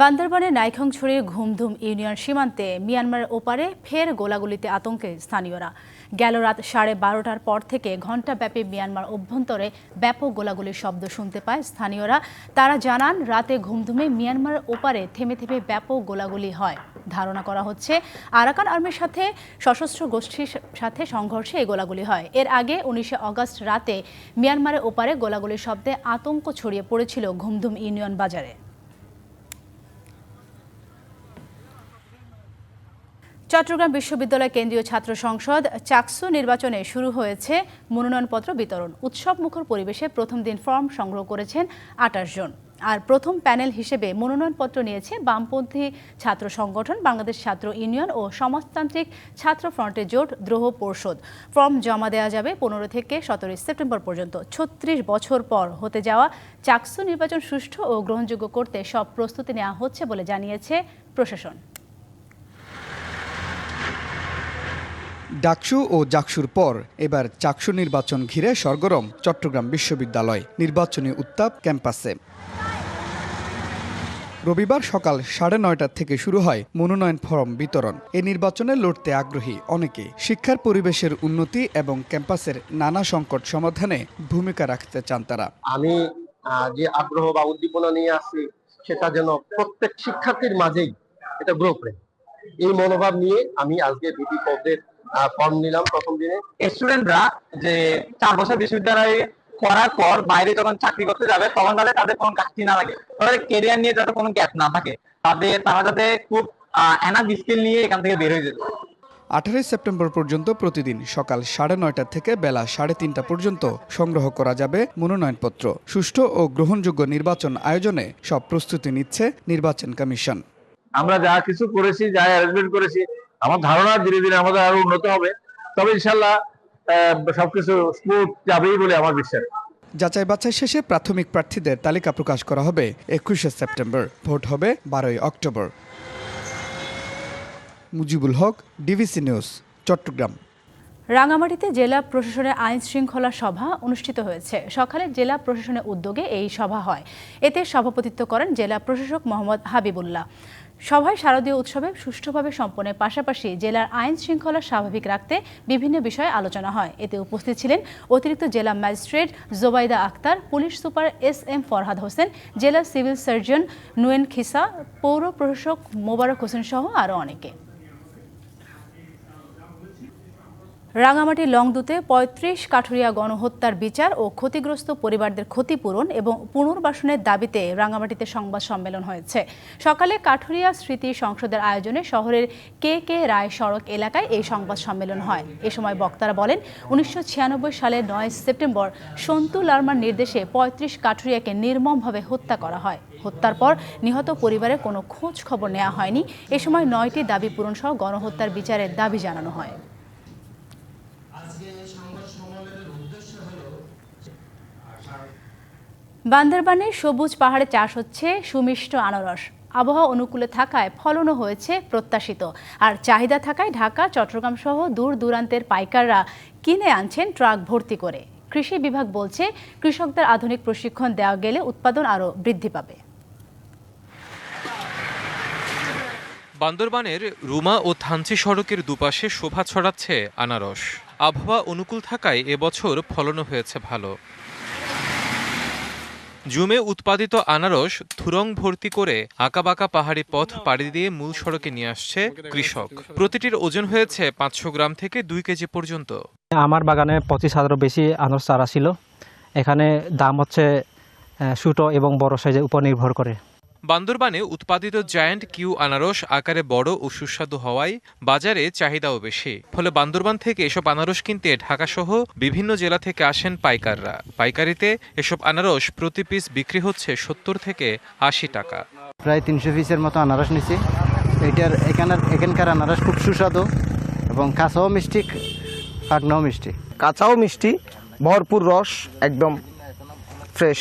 বান্দরবানের নাইখংছড়ির ঘুমধুম ইউনিয়ন সীমান্তে মিয়ানমারের ওপারে ফের গোলাগুলিতে আতঙ্কে স্থানীয়রা। গেল রাত সাড়ে বারোটার পর থেকে ঘণ্টাব্যাপী মিয়ানমার অভ্যন্তরে ব্যাপক গোলাগুলির শব্দ শুনতে পায় স্থানীয়রা। তারা জানান, রাতে ঘুমধুমে মিয়ানমারের ওপারে থেমে থেমে ব্যাপক গোলাগুলি হয়। ধারণা করা হচ্ছে, আরাকান আর্মির সাথে সশস্ত্র গোষ্ঠীর সাথে সংঘর্ষে এই গোলাগুলি হয়। এর আগে উনিশে অগস্ট রাতে মিয়ানমারের ওপারে গোলাগুলির শব্দে আতঙ্ক ছড়িয়ে পড়েছিল ঘুমধুম ইউনিয়ন বাজারে। চট্টগ্রাম বিশ্ববিদ্যালয় কেন্দ্রীয় ছাত্র সংসদ চাকসু নির্বাচনে শুরু হয়েছে মনোনয়নপত্র বিতরণ। উৎসব মুখর পরিবেশে প্রথম দিন ফর্ম সংগ্রহ করেছেন আটাশ জন। আর প্রথম প্যানেল হিসেবে মনোনয়নপত্র নিয়েছে বামপন্থী ছাত্র সংগঠন, বাংলাদেশ ছাত্র ইউনিয়ন ও সমাজতান্ত্রিক ছাত্র ফ্রন্টের জোট দ্রোহ পর্ষদ। ফর্ম জমা দেওয়া যাবে পনেরো থেকে সতেরোই সেপ্টেম্বর পর্যন্ত। ছত্রিশ বছর পর হতে যাওয়া চাকসু নির্বাচন সুষ্ঠু ও গ্রহণযোগ্য করতে সব প্রস্তুতি নেওয়া হচ্ছে বলে জানিয়েছে প্রশাসন। ডাকসু ও জাকসুর পর এবার চাকসু নির্বাচন ঘিরে সরগরম চট্টগ্রাম বিশ্ববিদ্যালয়, নির্বাচনী উত্তাপ ক্যাম্পাসে। রবিবার সকাল সাড়ে নয়টা থেকে শুরু হয় মনোনয়ন ফরম বিতরণ। এই নির্বাচনে লড়তে আগ্রহী অনেকে। শিক্ষার পরিবেশের উন্নতি এবং ক্যাম্পাসের নানা সংকট সমাধানে ভূমিকা রাখতে চান তারা। আমি যে আগ্রহ বা উদ্দীপনা নিয়ে আসি, সেটা যেন প্রত্যেক শিক্ষার্থীর মাঝেই এটা গ্রো করে। এই মনোভাব নিয়ে আমি আজকে বিপি পদের ফর্ম নিলাম প্রথম দিনে। স্টুডেন্টরা যে চার বছর বিশ্ববিদ্যালয়ে করার পর বাইরে যখন চাকরি করতে যাবে তখন তাদের তাদের কোনো ঘাটতি না লাগে। তাদের কেরিয়ার নিয়ে যাতে কোনো গ্যাপ না থাকে তাদের তারা যাতে খুব এনাফ স্কিল নিয়ে এখান থেকে বের হয়ে যেত আঠারোই সেপ্টেম্বর পর্যন্ত প্রতিদিন সকাল সাড়ে নয়টা থেকে বেলা সাড়ে তিনটা পর্যন্ত সংগ্রহ করা যাবে মনোনয়নপত্র। সুষ্ঠু ও গ্রহণযোগ্য নির্বাচন আয়োজনে সব প্রস্তুতি নিচ্ছে নির্বাচন কমিশন। আমরা যা কিছু করেছি যা অ্যারেঞ্জমেন্ট করেছি আমার ধারণা ধীরে ধীরে আমাদের আরও উন্নত হবে। তবে ইনশাল্লাহ সবকিছু স্মুথ যাবেই বলে আমার বিশ্বাস। যাচাই বাছাই শেষে প্রাথমিক প্রার্থীদের তালিকা প্রকাশ করা হবে একুশে সেপ্টেম্বর। ভোট হবে বারোই October. Mujibul Hoque DBC news Chattogram. রাঙামাটিতে জেলা প্রশাসনের আইন শৃঙ্খলা সভা অনুষ্ঠিত হয়েছে। সকালে জেলা প্রশাসনের উদ্যোগে এই সভা হয়। এতে সভাপতিত্ব করেন জেলা প্রশাসক মোহাম্মদ হাবিবুল্লাহ। সভায় শারদীয় উৎসবে সুষ্ঠুভাবে সম্পন্নের পাশাপাশি জেলার আইন শৃঙ্খলা স্বাভাবিক রাখতে বিভিন্ন বিষয়ে আলোচনা হয়। এতে উপস্থিত ছিলেন অতিরিক্ত জেলা magistrate Zobaida Akter, police super S M Farhad Hossain, জেলা সিভিল সার্জন নুয়েন খিসা, পৌর প্রশাসক মোবারক হোসেন সহ আরও অনেকে। রাঙামাটি লংদুতে পঁয়ত্রিশ কাঠুরিয়া গণহত্যার বিচার ও ক্ষতিগ্রস্ত পরিবারদের ক্ষতিপূরণ এবং পুনর্বাসনের দাবিতে রাঙামাটিতে সংবাদ সম্মেলন হয়েছে। সকালে কাঠুরিয়া স্মৃতি সংসদের আয়োজনে শহরের কে কে রায় সড়ক এলাকায় এই সংবাদ সম্মেলন হয়। এ সময় বক্তারা বলেন, উনিশশো ছিয়ানব্বই সালের নয় সেপ্টেম্বর সন্তু লার্মার নির্দেশে পঁয়ত্রিশ কাঠুরিয়াকে নির্মমভাবে হত্যা করা হয়। হত্যার পর নিহত পরিবারের কোনো খোঁজ খবর নেওয়া হয়নি। এ সময় নয়টি দাবি পূরণ সহ গণহত্যার বিচারের দাবি জানানো হয়। বান্দরবানের সবুজ পাহাড়ে চাষ হচ্ছে সুমিষ্ট আনারস। আবহাওয়া অনুকূলে থাকায় ফলনও হয়েছে প্রত্যাশিত। আর চাহিদা থাকায় ঢাকা, চট্টগ্রাম সহ দূর দূরান্তের পাইকাররা কিনে আনছেন ট্রাক ভর্তি করে। কৃষি বিভাগ বলছে, কৃষকদের আধুনিক প্রশিক্ষণ দেওয়া গেলে উৎপাদন আরও বৃদ্ধি পাবে। বান্দরবানের রুমা ও থানচি সড়কের দুপাশে শোভা ছড়াচ্ছে আনারস। আবহাওয়া অনুকূল থাকায় এবছর ফলনও হয়েছে ভালো। জুমে উৎপাদিত আনারস থুরং ভর্তি করে আঁকাবাঁকা পাহাড়ি পথ পাড়ি দিয়ে মূল সড়কে নিয়ে আসছে কৃষক। প্রতিটির ওজন হয়েছে পাঁচশো গ্রাম থেকে দুই কেজি পর্যন্ত। আমার বাগানে পঁচিশ হাজারও বেশি আনারস চারা ছিল। এখানে দাম হচ্ছে ছোটো এবং বড় সাইজের উপর নির্ভর করে। বান্দরবানে উৎপাদিত জায়ান্ট কিউ আনারস আকারে বড় ও সুস্বাদু হওয়ায় বাজারে চাহিদাও বেশি। ফলে বান্দরবান থেকে এসব আনারস কিনতে ঢাকাসহ বিভিন্ন জেলা থেকে আসেন পাইকাররা। পাইকারিতে এসব আনারস প্রতি পিস বিক্রি হচ্ছে সত্তর থেকে আশি টাকা। প্রায় তিনশো পিসের মতো আনারস নিছি। এটার এখানের এখানকার আনারস খুব সুস্বাদু এবং কাঁচাও মিষ্টি পাকনাও মিষ্টি। কাঁচাও মিষ্টি ভরপুর রস একদম ফ্রেশ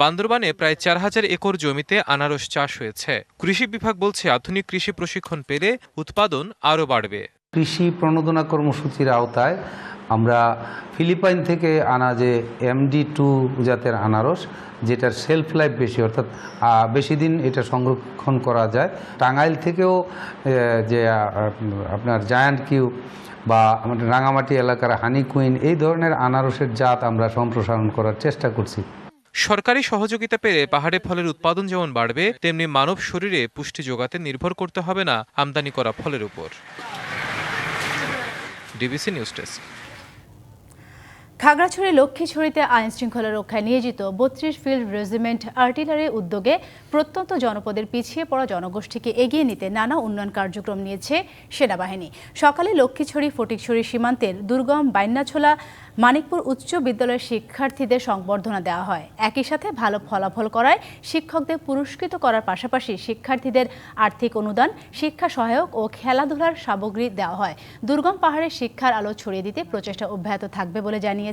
বান্দরবানে প্রায় চার হাজার একর জমিতে আনারস চাষ হয়েছে। কৃষি বিভাগ বলছে, আধুনিক কৃষি প্রশিক্ষণ পেলে উৎপাদন আরও বাড়বে। কৃষি প্রণোদনা কর্মসূচির আওতায় আমরা ফিলিপাইন থেকে আনা যে এমডি টু জাতের আনারস, যেটার সেলফ লাইফ বেশি, অর্থাৎ বেশি দিন এটা সংরক্ষণ করা যায়। টাঙ্গাইল থেকেও যে আপনার জায়ান্ট কিউ বা আমাদের রাঙামাটি এলাকার হানি কুইন এই ধরনের আনারসের জাত আমরা সম্প্রসারণ করার চেষ্টা করছি। সরকারি সহযোগিতা পেলে পাহাড়ে ফলের উৎপাদন যেমন বাড়বে, তেমনি মানব শরীরে পুষ্টি যোগাতে নির্ভর করতে হবে না আমদানি করা ফলের উপর। DBC news desk. খাগড়াছড়ি লক্ষ্মীছড়িতে আইন শৃঙ্খলা রক্ষায় নিয়োজিত বত্রিশ ফিল্ড রেজিমেন্ট আর্টিলারি উদ্যোগে প্রত্যন্ত জনপদের পিছিয়ে পড়া জনগোষ্ঠীকে এগিয়ে নিতে নানা উন্নয়ন কার্যক্রম নিয়েছে সেনাবাহিনী। সকালে লক্ষ্মীছড়ি, ফটিকছড়ি সীমান্তের দুর্গম বাইন্যাছোলা, মানিকপুর উচ্চ বিদ্যালয়ের শিক্ষার্থীদের সংবর্ধনা দেওয়া হয়। একই সাথে ভালো ফলাফল করায় শিক্ষকদের পুরস্কৃত করার পাশাপাশি শিক্ষার্থীদের আর্থিক অনুদান, শিক্ষা সহায়ক ও খেলাধুলার সামগ্রী দেওয়া হয়। দুর্গম পাহাড়ে শিক্ষার আলো ছড়িয়ে দিতে প্রচেষ্টা অব্যাহত থাকবে বলে জানিয়েছে